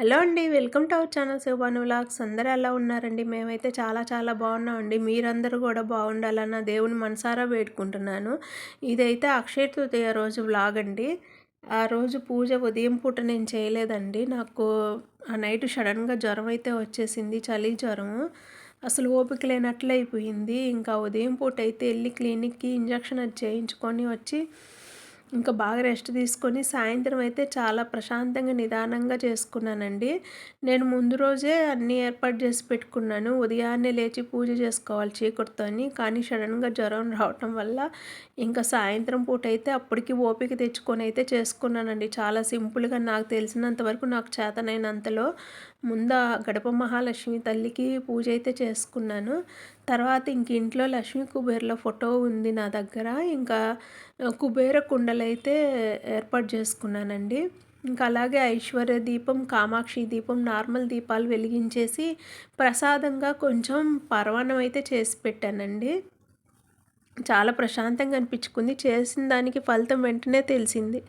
Hello అండి welcome to our channel Shivabhanu vlogs. అందరూ ఎలా ఉన్నారండి? మేమైతే చాలా చాలా బాగున్నామండి. మీరందరూ కూడా బాగుండాలన్న దేవుని మనసారా వేడుకుంటున్నాను. ఇదైతే అక్షయ తృతీయ రోజు వ్లాగ్ అండి. ఆ రోజు పూజ ఉదయం పూట నేను చేయలేదండి. నాకు ఆ నైట్ సడన్గా జ్వరం అయితే వచ్చేసింది చలి జ్వరము. అసలు ఓపిక లేనట్లయిపోయింది. ఇంకా ఉదయం పూట అయితే వెళ్ళి క్లినిక్కి ఇంజక్షన్ అది చేయించుకొని వచ్చి ఇంకా బాగా రెస్ట్ తీసుకొని సాయంత్రం అయితే చాలా ప్రశాంతంగా నిదానంగా చేసుకున్నానండి. నేను ముందు రోజే అన్నీ ఏర్పాటు చేసి పెట్టుకున్నాను. ఉదయాన్నే లేచి పూజ చేసుకోవాలి చీకటితోని కానీ సడన్గా జ్వరం రావటం వల్ల ఇంకా సాయంత్రం పూట అయితే అప్పటికి ఓపిక తెచ్చుకొని అయితే చేసుకున్నానండి. చాలా సింపుల్గా నాకు తెలిసినంత వరకు నాకు చేతనైనంతలో ముందు గడప మహాలక్ష్మి తల్లికి పూజ అయితే చేసుకున్నాను. తర్వాత ఇంక ఇంట్లో లక్ష్మీ కుబేర్ల ఫోటో ఉంది నా దగ్గర. ఇంకా కుబేర కుండలు అయితే ఏర్పాటు చేసుకున్నానండి. ఇంకా అలాగే ఐశ్వర్య దీపం కామాక్షి దీపం నార్మల్ దీపాలు వెలిగించేసి ప్రసాదంగా కొంచెం పరవాన్నం అయితే చేసి పెట్టానండి. చాలా ప్రశాంతంగా అనిపించుకుంది. చేసిన దానికి ఫలితం వెంటనే తెలిసింది.